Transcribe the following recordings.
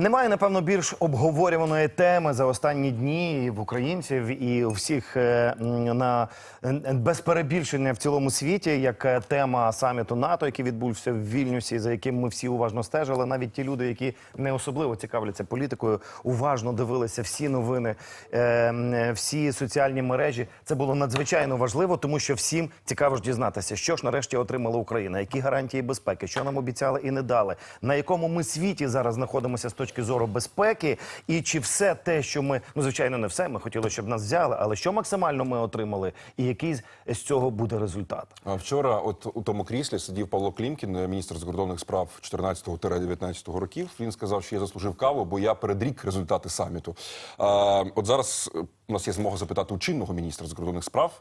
Немає, напевно, більш обговорюваної теми за останні дні і в українців і у всіх е, на е, без перебільшення в цілому світі, як е, тема саміту НАТО, який відбувся в Вільнюсі, за яким ми всі уважно стежили. Навіть ті люди, які не особливо цікавляться політикою, уважно дивилися всі новини, е, всі соціальні мережі. Це було надзвичайно важливо, тому що всім цікаво ж дізнатися, що ж нарешті отримала Україна, які гарантії безпеки, що нам обіцяли і не дали, на якому ми світі зараз знаходимося з точки зору безпеки, і чи все те, що ми ну звичайно не все. Ми хотіли, щоб нас взяли, але що максимально ми отримали, і який з- цього буде результат? А Вчора, от у тому кріслі сидів Павло Клімкін, міністр закордонних справ 14-19 років. Він сказав, що я заслужив каву, бо я передрік результати саміту. А, от зараз у нас є змога запитати у чинного міністра закордонних справ.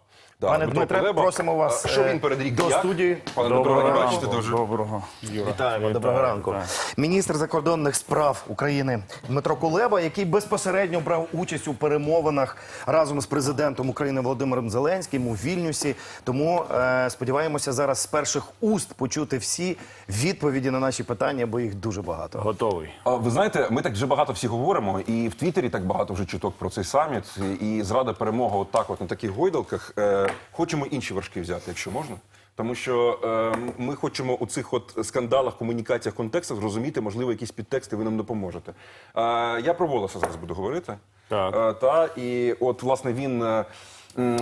Да, Пане Дмитре, Кулеба. просимо вас, Що е, він передрік до як? студії. Пане Дмитро, раді бачите дуже. Доброго. Юра. Вітаємо, доброго ранку. Міністр закордонних справ України Дмитро Кулеба, який безпосередньо брав участь у перемовинах разом з президентом України Володимиром Зеленським у Вільнюсі. Тому е, сподіваємося зараз з перших уст почути всі відповіді на наші питання, бо їх дуже багато. Готовий. А, Ви знаєте, ми так вже багато всі говоримо, і в Твіттері так багато вже чуток про цей саміт. І зрада перемога, отак, от на таких гойдалках. Е, хочемо інші вершки взяти, якщо можна. Тому що е, ми хочемо у цих от скандалах, комунікаціях, контекстах зрозуміти, можливо, якісь підтексти ви нам допоможете. Е, я про Волоса зараз буду говорити. Так. Е, та, і от, власне, він. е,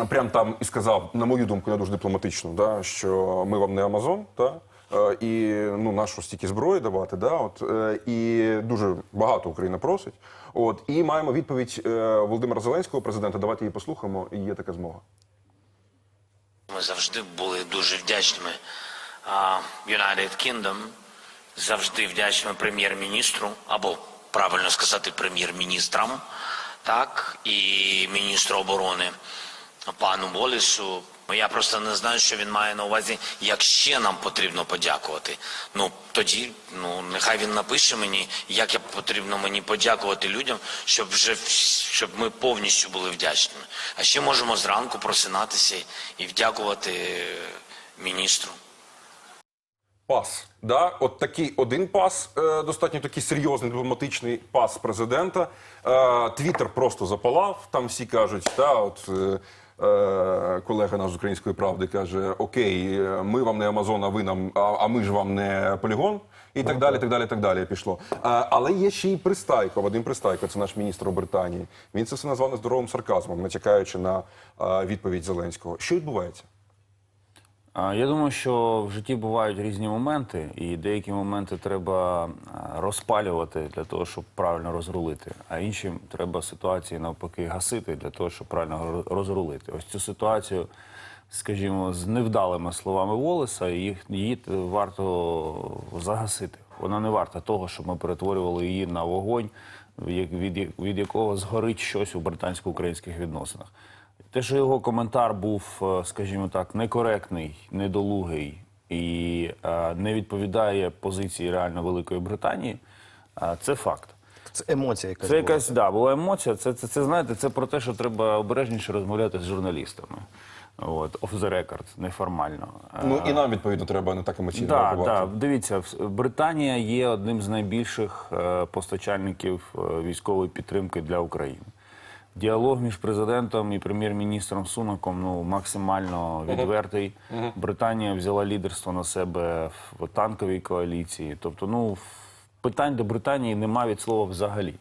Прям там і сказав, на мою думку, не дуже дипломатично, да, що ми вам не Амазон, та, Е, і ну, нашу стільки зброї давати, да, от, е, і дуже багато Україна просить. От, і маємо відповідь е, Володимира Зеленського, президента. Давайте її послухаємо, є така змога. Ми завжди були дуже вдячними а, United Kingdom, завжди вдячними прем'єр-міністру, або правильно сказати, прем'єр-міністрам, так, і міністру оборони пану Болісу. Я просто не знаю, що він має на увазі, як ще нам потрібно подякувати. Ну тоді, ну нехай він напише мені, як я потрібно мені подякувати людям, щоб вже щоб ми повністю були вдячними. А ще можемо зранку просинатися і вдякувати е, міністру. Пас. Да? От такий один пас, е, достатньо такий серйозний дипломатичний пас президента. Е, Твіттер просто запалав. Там всі кажуть, та, от, е, колега наш з української правди каже: Окей, е, ми вам не Амазон, а ви нам, а, а ми ж вам не полігон. І так далі, так далі, так далі пішло. А, але є ще й Пристайко, Вадим Пристайко, це наш міністр у Британії. Він це все назвав нездоровим сарказмом, не чекаючи на а, відповідь Зеленського. Що відбувається? Я думаю, що в житті бувають різні моменти, і деякі моменти треба розпалювати для того, щоб правильно розрулити. А інші треба ситуації навпаки гасити для того, щоб правильно розрулити. Ось цю ситуацію, скажімо, з невдалими словами Волеса, їх її варто загасити. Вона не варта того, щоб ми перетворювали її на вогонь, від якого згорить щось у британсько-українських відносинах. Те, що його коментар був, е, скажімо так, некоректний, недолугий і е, не відповідає позиції реально Великої Британії, е, це факт. Це емоція, якась Це була. якась да, була емоція. Це, це, це знаєте, це про те, що треба обережніше розмовляти з журналістами. От, off the record, неформально. Ну і нам відповідно треба не так емоційно Так, реагувати. так. Дивіться, в- Британія є одним з найбільших постачальників військової підтримки для України. Діалог між президентом і прем'єр-міністром Сунаком ну максимально відвертий. Британія взяла лідерство на себе в танковій коаліції. Тобто, ну питань до Британії нема від слова взагалі.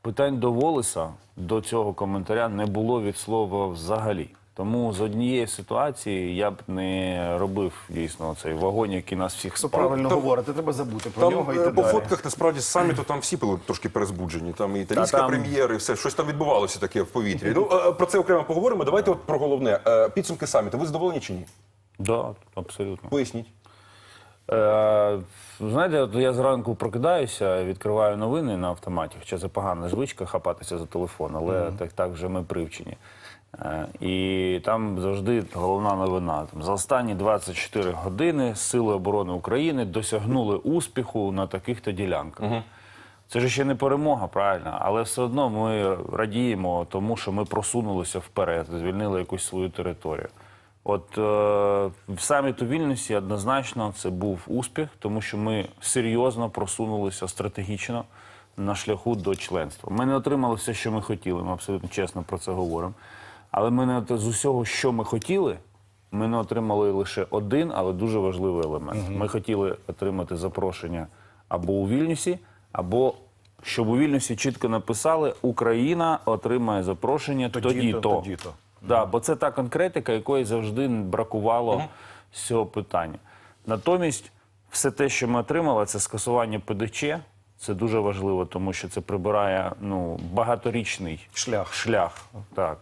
Питань до Волеса до цього коментаря не було від слова взагалі. Тому з однієї ситуації я б не робив дійсно цей вогонь, який нас всіх Що спалив. правильно говорити, треба забути про Там нього і е, по далі. фотках насправді з саміту там всі були трошки перезбуджені. Там і італійська там- прем'єра, і все щось там відбувалося таке в повітрі. Ну е, про це окремо поговоримо. Давайте от про головне Е, підсумки саміту. Ви задоволені чи ні? Да, абсолютно. Поясніть. Е, знаєте, от я зранку прокидаюся, відкриваю новини на автоматі, хоча це погана звичка хапатися за телефон, але так, так вже ми привчені. Е, і там завжди головна новина. Там, за останні 24 години Сили оборони України досягнули успіху на таких-то ділянках. Це ж ще не перемога, правильно, але все одно ми радіємо тому, що ми просунулися вперед, звільнили якусь свою територію. От е, в саміт у Вільнюсі однозначно це був успіх, тому що ми серйозно просунулися стратегічно на шляху до членства. Ми не отримали все, що ми хотіли. Ми абсолютно чесно про це говоримо. Але ми не з усього, що ми хотіли, ми не отримали лише один, але дуже важливий елемент. Ми хотіли отримати запрошення або у Вільнюсі, або щоб у Вільнюсі чітко написали, Україна отримає запрошення тоді-то. тоді-то. Да, бо це та конкретика, якої завжди бракувало з цього питання. Натомість, все те, що ми отримали, це скасування ПДЧ. Це дуже важливо, тому що це прибирає ну, багаторічний Шлях. шлях. Так.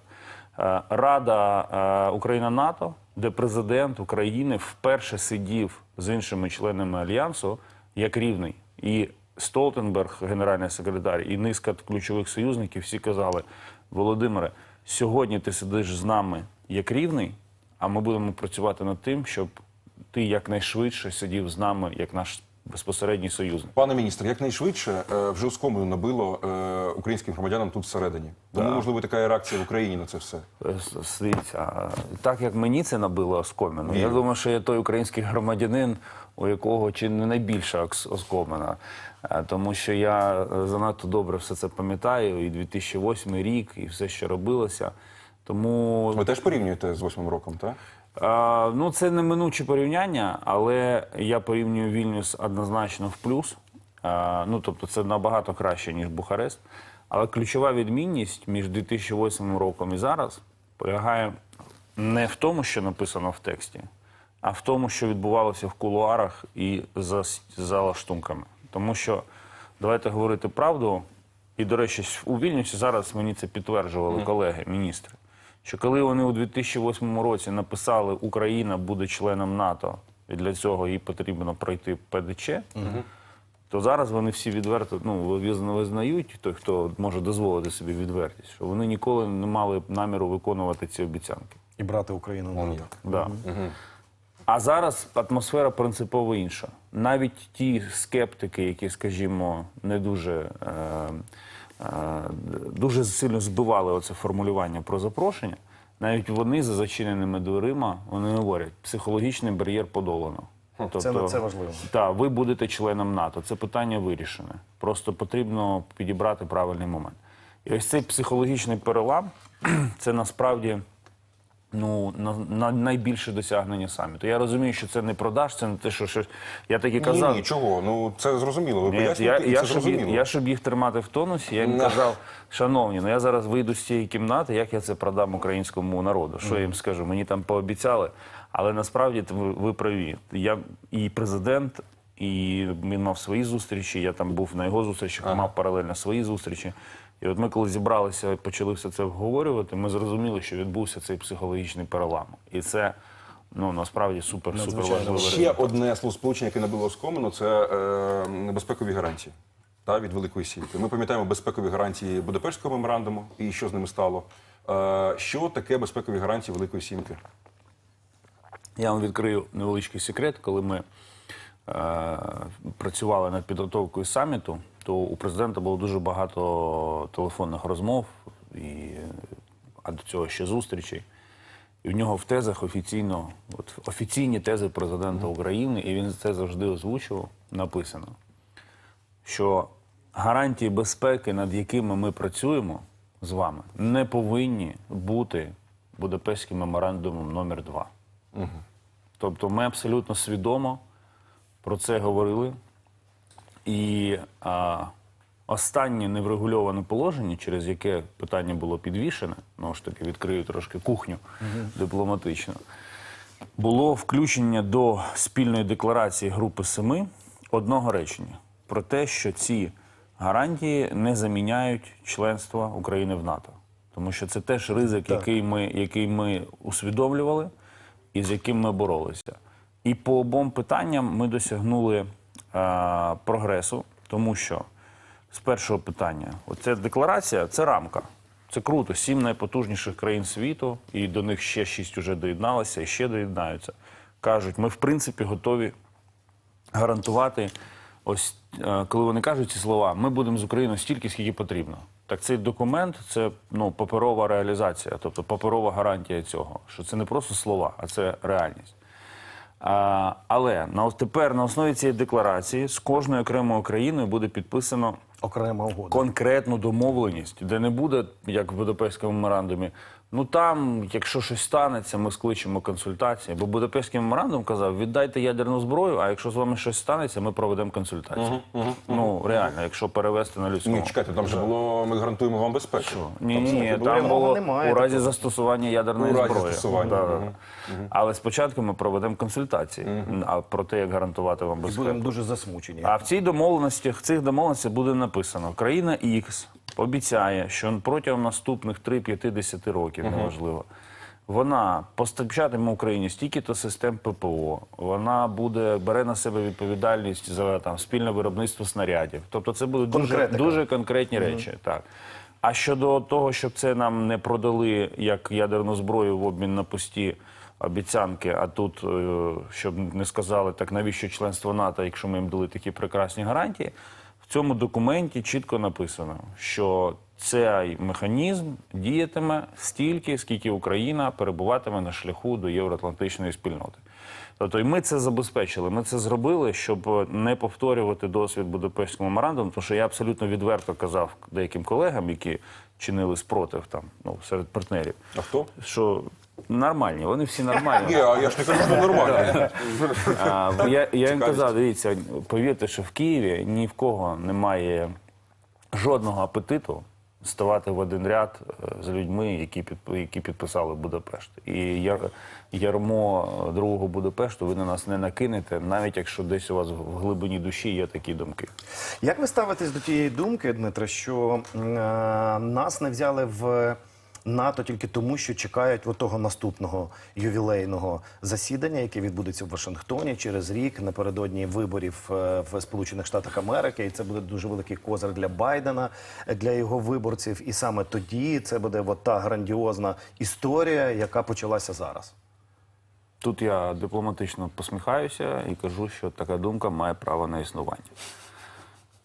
Е, Рада е, Україна-НАТО, де президент України вперше сидів з іншими членами альянсу як рівний. І Столтенберг, генеральний секретар, і низка ключових союзників всі казали: Володимире, сьогодні ти сидиш з нами як рівний, а ми будемо працювати над тим, щоб ти якнайшвидше сидів з нами як наш безпосередній союзник. Пане міністр, якнайшвидше е, вже оскомою набило е, українським громадянам тут всередині. Тому, можливо, така реакція в Україні на це все. Е, Дивіться, так як мені це набило оскомину, я думаю, що я той український громадянин, у якого чи не найбільша оскомина. Тому що я занадто добре все це пам'ятаю, і 2008 рік, і все, що робилося. Тому Ви теж порівнюєте з восьмим роком, так? Е, ну, це неминуче порівняння, але я порівнюю Вільнюс однозначно в плюс. Е, ну, тобто, це набагато краще, ніж Бухарест. Але ключова відмінність між 2008 роком і зараз полягає не в тому, що написано в тексті, а в тому, що відбувалося в кулуарах і за, за лаштунками. Тому що давайте говорити правду. І, до речі, у Вільнюсі зараз мені це підтверджували колеги, міністри. Що коли вони у 2008 році написали Україна буде членом НАТО, і для цього їй потрібно пройти ПДЧ, то зараз вони всі відверто ну, визнають, той, хто може дозволити собі відвертість, що вони ніколи не мали наміру виконувати ці обіцянки. І брати Україну на НАТО. Да. А зараз атмосфера принципово інша. Навіть ті скептики, які, скажімо, не дуже, е, дуже сильно збивали оце формулювання про запрошення, навіть вони за зачиненими дверима вони говорять, психологічний бар'єр подолано. Тобто, Це- це важливо. Так, ви будете членом НАТО. Це питання вирішене. Просто потрібно підібрати правильний момент. І ось цей психологічний перелам це насправді ну, на, на найбільше досягнення саміту. Я розумію, що це не продаж, це не те, що щось. Я так і казав. Ні, ні, чого? Ну це зрозуміло. Ви Ні, я, я, це щоб їх, зрозуміло. я, щоб їх тримати в тонусі, я їм казав, шановні, ну я зараз вийду з цієї кімнати, як я це продам українському народу? Що я їм скажу? Мені там пообіцяли, але насправді ви, ви праві. Я і президент, і він мав свої зустрічі. Я там був на його зустрічах, мав паралельно свої зустрічі. І от ми, коли зібралися і почали все це обговорювати, ми зрозуміли, що відбувся цей психологічний перелам. І це ну насправді супер супер важливо. Ще одне словосполучення, яке набило оскомину, це е, безпекові гарантії та, від Великої Сімки. Ми пам'ятаємо безпекові гарантії Будапештського меморандуму і що з ними стало. Е, що таке безпекові гарантії Великої Сімки? Я вам відкрию невеличкий секрет. Коли ми е, працювали над підготовкою саміту, то у президента було дуже багато телефонних розмов, і, а до цього ще зустрічей. І в нього в тезах офіційно, от офіційні тези президента України, і він це завжди озвучував, написано, що гарантії безпеки, над якими ми працюємо з вами, не повинні бути Будапештським меморандумом номер 2 Тобто ми абсолютно свідомо про це говорили. І а, останнє неврегульоване положення, через яке питання було підвішене, знову ж таки відкрию трошки кухню дипломатично, було включення до спільної декларації Групи Семи одного речення про те, що ці гарантії не заміняють членство України в НАТО. Тому що це теж ризик, який ми, який ми усвідомлювали і з яким ми боролися. І по обом питанням ми досягнули прогресу, тому що з першого питання, оця декларація це рамка. Це круто. Сім найпотужніших країн світу, і до них ще шість уже доєдналися, і ще доєднаються. Кажуть, ми в принципі готові гарантувати ось е, коли вони кажуть ці слова, ми будемо з Україною стільки, скільки потрібно. Так цей документ це ну, паперова реалізація, тобто паперова гарантія цього, що це не просто слова, а це реальність. А, але на тепер на основі цієї декларації з кожною окремою країною буде підписано Окрема угода. конкретну домовленість, де не буде, як в Будапештському меморандумі. Ну там, якщо щось станеться, ми скличемо консультації. Бо Будапештський меморандум казав: віддайте ядерну зброю, а якщо з вами щось станеться, ми проведемо консультації. Ну реально, якщо перевести на людську. Ні, чекайте, там же було, ми гарантуємо вам безпеку. Ні, Там ні, ні, було- там було немає у разі такого. застосування ядерної У разі зброї. застосування, Да, да. мгм. Але спочатку ми проведемо консультації а про те, як гарантувати вам І будемо дуже засмучені. А в цій домовленості, в цих домовленостях буде написано: країна X обіцяє, що протягом наступних 3-50 років, неважливо, вона постачатиме Україні стільки-то систем ППО. Вона буде бере на себе відповідальність за там спільне виробництво снарядів. Тобто, це будуть дуже, дуже конкретні речі. Так. А щодо того, щоб це нам не продали як ядерну зброю в обмін на пусті обіцянки, а тут, е, щоб не сказали, так навіщо членство НАТО, якщо ми їм дали такі прекрасні гарантії, цьому документі чітко написано, що цей механізм діятиме стільки, скільки Україна перебуватиме на шляху до євроатлантичної спільноти. Тобто, і ми це забезпечили. Ми це зробили, щоб не повторювати досвід Будапештського меморандуму, тому що я абсолютно відверто казав деяким колегам, які чинили спротив там ну серед партнерів, А хто? що нормальні, вони всі нормальні. Ні, а я ж не кажу, що нормально. А, я, я їм казав, дивіться, повірте, що в Києві ні в кого немає жодного апетиту ставати в один ряд е, з людьми, які, під, які підписали Будапешт. І яр- ярмо другого Будапешту ви на нас не накинете, навіть якщо десь у вас в глибині душі є такі думки. Як ви ставитесь до тієї думки, Дмитре, що е, нас не взяли в НАТО тільки тому, що чекають от того наступного ювілейного засідання, яке відбудеться в Вашингтоні через рік напередодні виборів е, в Сполучених Штатах Америки, і це буде дуже великий козир для Байдена, для його виборців. І саме тоді це буде от та грандіозна історія, яка почалася зараз. Тут я дипломатично посміхаюся і кажу, що така думка має право на існування.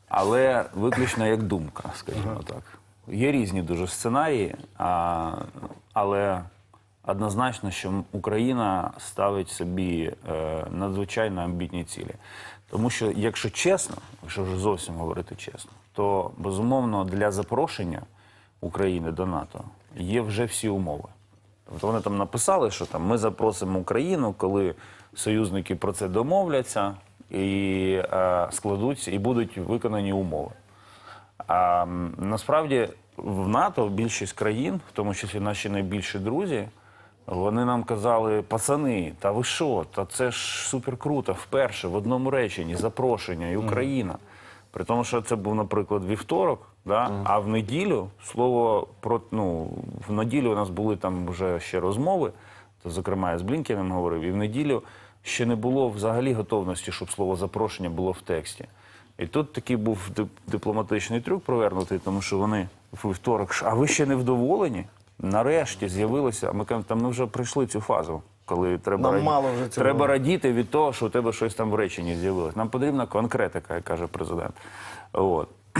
Але виключно як думка, скажімо так. Є різні дуже сценарії, а, але однозначно, що Україна ставить собі е, надзвичайно амбітні цілі. Тому що, якщо чесно, якщо вже зовсім говорити чесно, то безумовно для запрошення України до НАТО є вже всі умови. Тобто вони там написали, що там ми запросимо Україну, коли союзники про це домовляться і е, складуться, і будуть виконані умови. А насправді в НАТО більшість країн, в тому числі наші найбільші друзі, вони нам казали: пацани, та ви що? Та це ж супер круто, вперше в одному реченні запрошення і Україна. При тому, що це був, наприклад, вівторок, да? а в неділю слово про ну в неділю у нас були там вже ще розмови. То, зокрема, я з Блінкіном говорив, і в неділю ще не було взагалі готовності, щоб слово запрошення було в тексті. І тут такий був дипломатичний трюк провернутий, тому що вони в вівторок, а ви ще не вдоволені? Нарешті з'явилося. Ми кажемо, там ми вже пройшли цю фазу, коли треба, Нам мало вже цього. треба радіти від того, що у тебе щось там в реченні з'явилось. Нам потрібна конкретика, як каже президент. От.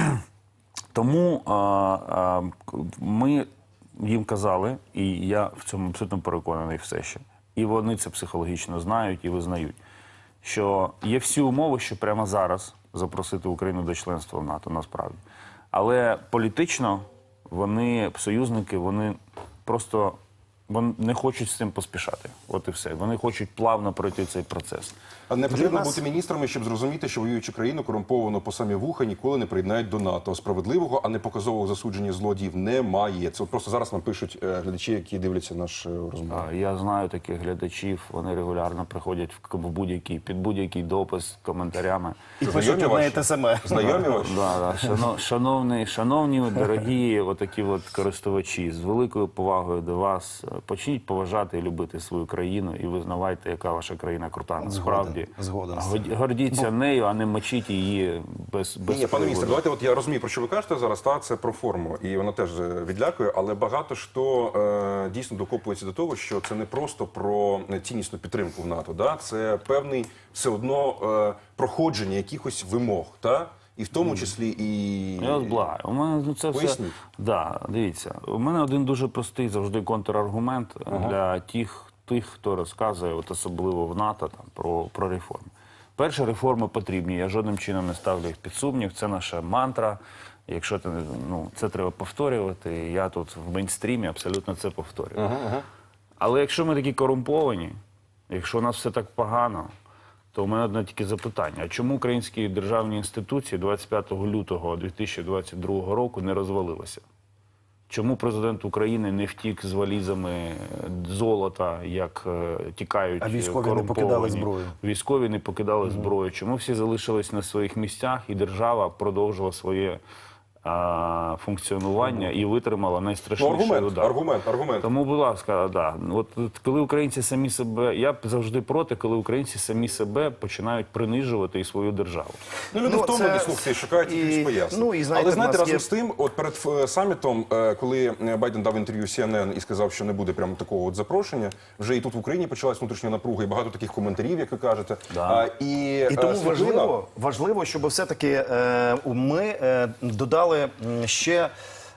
Тому а, а, ми їм казали, і я в цьому абсолютно переконаний все ще. І вони це психологічно знають і визнають, що є всі умови, що прямо зараз запросити Україну до членства в НАТО, насправді. Але політично вони, союзники, вони просто вони не хочуть з цим поспішати. От і все. Вони хочуть плавно пройти цей процес. А не потрібно нас- бути міністрами, щоб зрозуміти, що воюючу країну корумповано по самі вуха ніколи не приєднають до НАТО. Справедливого, а не показового засудження злодіїв немає. Це просто зараз нам пишуть е, глядачі, які дивляться наш е, розмову. Я знаю таких глядачів, вони регулярно приходять в, в будь-який, під будь-який допис коментарями. І пишуть одне і те саме. Знайомі ваші? Да, да. Шановні, шановні, дорогі отакі от користувачі, з великою повагою до вас. Почніть поважати і любити свою країну і визнавайте, яка ваша країна крута. Насправді згоден з Год- гордіться нею, а не мочіть її без, без Ні, ні, пане міністр, давайте от я розумію, про що ви кажете зараз, та це про форму, і вона теж е, відлякує, але багато хто е, дійсно докопується до того, що це не просто про ціннісну підтримку в НАТО, да? це певний все одно е, проходження якихось вимог, та? І в тому числі і Я вас благаю. У мене ну, це все. Поясніть. Да, дивіться, у мене один дуже простий завжди контраргумент для тих, тих, хто розказує, от особливо в НАТО, там про, про реформи. Перше, реформи потрібні. Я жодним чином не ставлю їх під сумнів. Це наша мантра. Якщо ти не- ну, це треба повторювати, і я тут в мейнстрімі абсолютно це повторюю. Але якщо ми такі корумповані, якщо у нас все так погано, то у мене одне тільки запитання: а чому українські державні інституції 25 лютого 2022 року не розвалилися? Чому президент України не втік з валізами е, золота, як е, тікають А військові е, не покидали корумповані? зброю? Військові не покидали зброю. Чому всі залишились на своїх місцях, і держава продовжила своє а, функціонування і витримала ну, аргумент, удар? аргумент, аргумент. Тому, будь ласка, да. От, от коли українці самі себе, я завжди проти, коли українці самі себе починають принижувати і свою державу. Ну, люди Ну, втомлені це- слухати, шукають і- якісь пояснень. ну, і знаєте, Але знаєте, разом є- з тим, от перед е, самітом, е, коли Байден дав інтерв'ю CNN і сказав, що не буде прямо такого от запрошення, вже і тут в Україні почалась внутрішня напруга, і багато таких коментарів, як ви кажете. Да. А, і, І тому е, Світлина- важливо, важливо, щоб все-таки е, ми е, додали м, ще.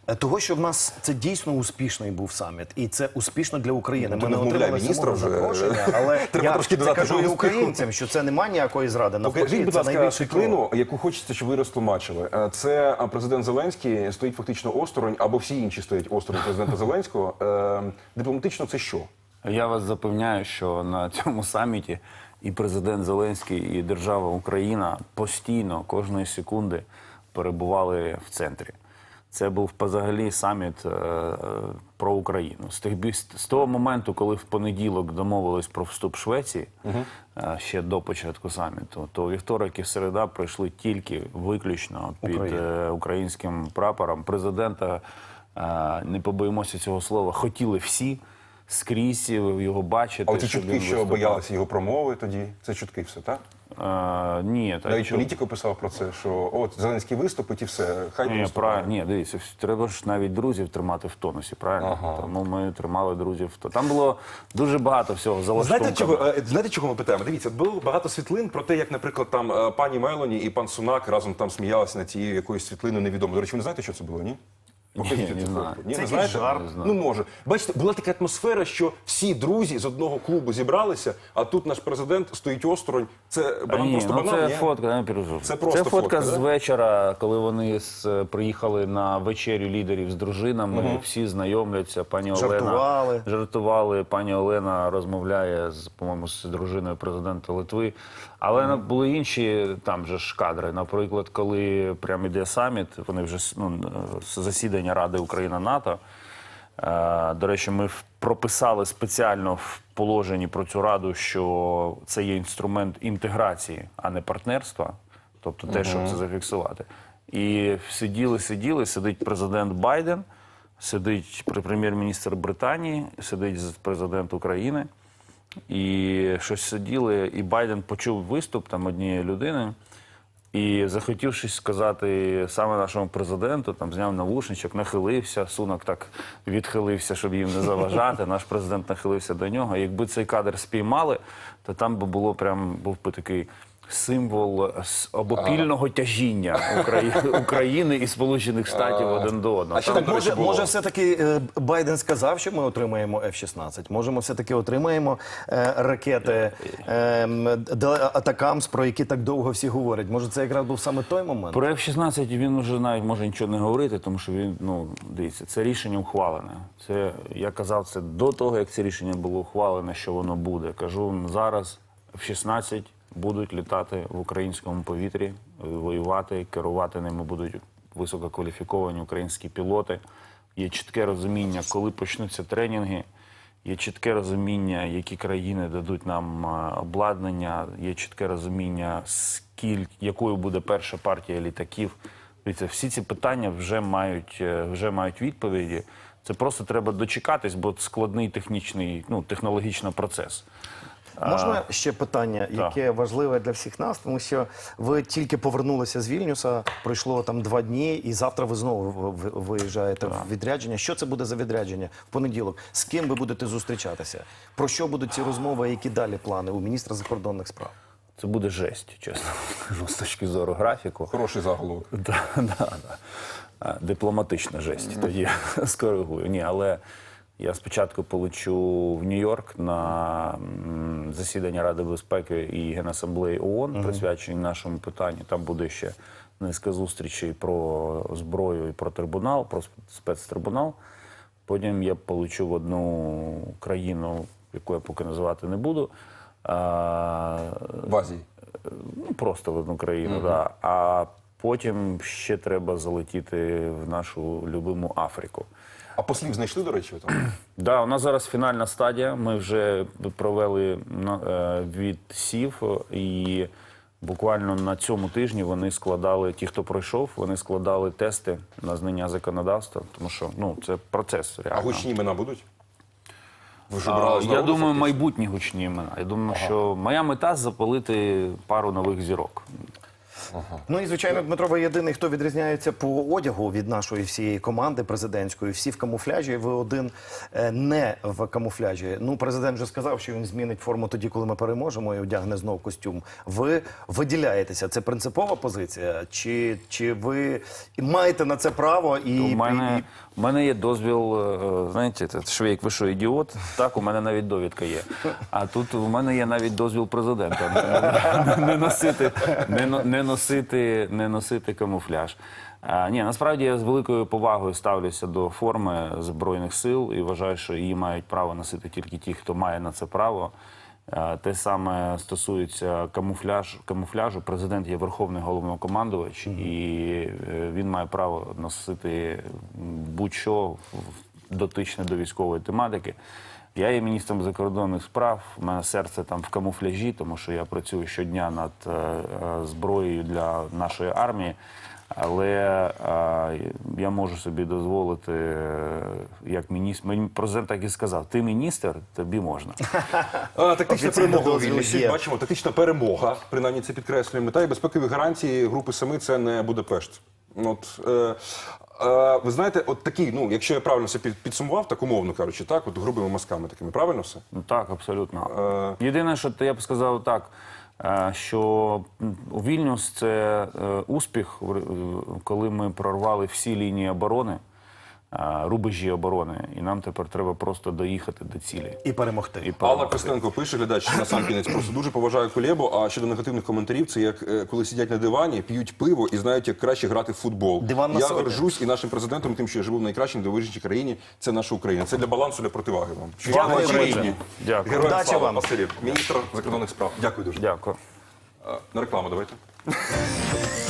е, Того, що в нас це дійсно успішний був саміт, і це успішно для України. Ну, Ми не отримали міністра вже. запрошення, але Треба я трошки додати кажу і українцям, що це немає ніякої зради. Покажіть, будь ласка, світлину, яку хочеться, щоб ви розтлумачили. Е, Це президент Зеленський стоїть фактично осторонь, або всі інші стоять осторонь президента Зеленського. Е, Дипломатично це що? Я вас запевняю, що на цьому саміті і президент Зеленський, і держава Україна постійно кожної секунди перебували в центрі. Це був взагалі саміт е, про Україну. З тих з того моменту, коли в понеділок домовились про вступ Швеції е, ще до початку саміту, то вівторок і середа пройшли тільки виключно під Україна. е, українським прапором. Президента е, не побоїмося цього слова. Хотіли всі скрізь його бачити. А оці чутки, що виступав. боялися його промови тоді, це чутки все, так? Е, ні, так Навіть що- політико писав про це, що от Зеленський виступить і все. Хай не Ні, виступає. Ні, дивіться, треба ж навіть друзів тримати в тонусі, правильно? Ага. Тому ми тримали друзів. в Там було дуже багато всього за Знаєте чого, е, знаєте, чого ми питаємо? Дивіться, було багато світлин про те, як, наприклад, там е, пані Мелоні і пан Сунак разом там сміялися над цією якоюсь світлиною невідомо. До речі, ви не знаєте, що це було, ні? Покажіть не цю знаю. фотку. Ні, Це не якийсь знаєте? жарт. Не знаю. Ну може. Бачите, була така атмосфера, що всі друзі з одного клубу зібралися, а тут наш президент стоїть осторонь. Це банан ні, просто ну банан, це ні? фотка, не переживай. Це просто це фотка, фотка, з да? вечора, коли вони з, приїхали на вечерю лідерів з дружинами. Всі знайомляться. Пані Жартували. Олена жартували. Пані Олена розмовляє з, по-моєму, з дружиною президента Литви. Але ну, були інші там же ж кадри. Наприклад, коли прямо іде саміт, вони вже с- ну, е, засідання Ради Україна НАТО. Е, До речі, ми прописали спеціально в положенні про цю раду, що це є інструмент інтеграції, а не партнерства. Тобто те, щоб це зафіксувати. І сиділи, сиділи, сидить президент Байден, сидить прем'єр-міністр Британії, сидить президент України. І щось сиділи, і Байден почув виступ там однієї людини. І захотів щось сказати саме нашому президенту, там зняв навушничок, нахилився. Сунок так відхилився, щоб їм не заважати. Наш президент нахилився до нього. Якби цей кадр спіймали, то там би було прям був би такий символ обопільного тяжіння Украї- України і Сполучених Штатів один до одного. А ще Там так, до речі, Може, було. може, все-таки е, Байден сказав, що ми отримаємо F-16. Можемо все-таки отримаємо е, ракети е, м, Атакамс, про які так довго всі говорять. Може, це якраз був саме той момент? Про F-16 він вже навіть може нічого не говорити, тому що він, ну, дивіться, це рішення ухвалене. Це, я казав це до того, як це рішення було ухвалене, що воно буде. Кажу зараз, F-16 будуть літати в українському повітрі, воювати, керувати ними будуть висококваліфіковані українські пілоти. Є чітке розуміння, коли почнуться тренінги. Є чітке розуміння, які країни дадуть нам обладнання, є чітке розуміння, скільки якою буде перша партія літаків. Дивіться, всі ці питання вже мають, е, вже мають відповіді. Це просто треба дочекатись, бо складний технічний, ну, технологічний процес. Можна ще питання, яке важливе для всіх нас, тому що ви тільки повернулися з Вільнюса, пройшло там два дні, і завтра ви знову виїжджаєте в відрядження. Що це буде за відрядження в понеділок? З ким ви будете зустрічатися? Про що будуть ці розмови? Які далі плани у міністра закордонних справ? Це буде жесть, чесно з точки зору графіку. Хороший заголовок. Да, да, да. Дипломатична жесть. Тоді скоригую. Ні, але я спочатку полечу в Нью-Йорк на засідання Ради безпеки і Генасамблеї ООН, присвячені нашому питанню. Там буде ще низка зустрічей про зброю і про трибунал, про спецтрибунал. Потім я полечу в одну країну, яку я поки називати не буду. А, В Азії. ну, просто в одну країну, да. а потім ще треба залетіти в нашу любиму Африку. А послів знайшли, до речі, там? Да, у нас зараз фінальна стадія. Ми вже провели е, відсів, і буквально на цьому тижні вони складали, ті, хто пройшов, вони складали тести на знання законодавства, тому що ну, це процес А гучні імена будуть? Ви вже А, Я думаю, фактично? майбутні гучні імена. Я думаю, що моя мета запалити пару нових зірок. Ну і звичайно, Дмитро, ви єдиний, хто відрізняється по одягу від нашої всієї команди президентської. Всі в камуфляжі. Ви один е, не в камуфляжі. Ну, президент вже сказав, що він змінить форму тоді, коли ми переможемо, і одягне знов костюм. Ви виділяєтеся. Це принципова позиція? Чи, чи ви маєте на це право і, У мене, і- у мене є дозвіл, е, знаєте, це швейк, ви що, ідіот? Так, у мене навіть довідка є. А тут у мене є навіть дозвіл президента не, носити, не носити, не носити камуфляж. А, ні, насправді я з великою повагою ставлюся до форми збройних сил і вважаю, що її мають право носити тільки ті, хто має на це право. Е, Те саме стосується камуфляж, камуфляжу. Президент є верховний головнокомандувач, і е, він має право носити будь-що дотичне до військової тематики. Я є міністром закордонних справ. У мене серце там в камуфляжі, тому що я працюю щодня над е, зброєю для нашої армії. Але е, я можу собі дозволити, е, як міністр, мені президент так і сказав: ти міністр, тобі можна. А, тактична перемога у Вільнюсі. Бачимо, тактична перемога, принаймні це підкреслюємо. Мета і безпекові гарантії групи Сами це не Будапешт. От, е, е, ви знаєте, от такий, ну, якщо я правильно все під, підсумував, так умовно кажучи, так, от грубими мазками такими, правильно все? Ну так, абсолютно. Єдине, що я б сказав так, е, що Вільнюс це е, успіх, е, коли ми прорвали всі лінії оборони, рубежі оборони, і нам тепер треба просто доїхати до цілі. і перемогти? І Алла. Костенко пише, глядач на сам кінець. Просто дуже поважаю колебу. А щодо негативних коментарів, це як е, коли сидять на дивані, п'ють пиво і знають, як краще грати в футбол. Диван на я сотню. горжусь і нашим президентом, тим, що я живу в найкращій найдовижній країні. Це наша Україна. Це для балансу, для противаги вам. Дякую, Україні. Дякую. Героям Удачі слава, вам. Василів, міністр закордонних справ. Дякую дуже. Дякую. Е, На рекламу давайте.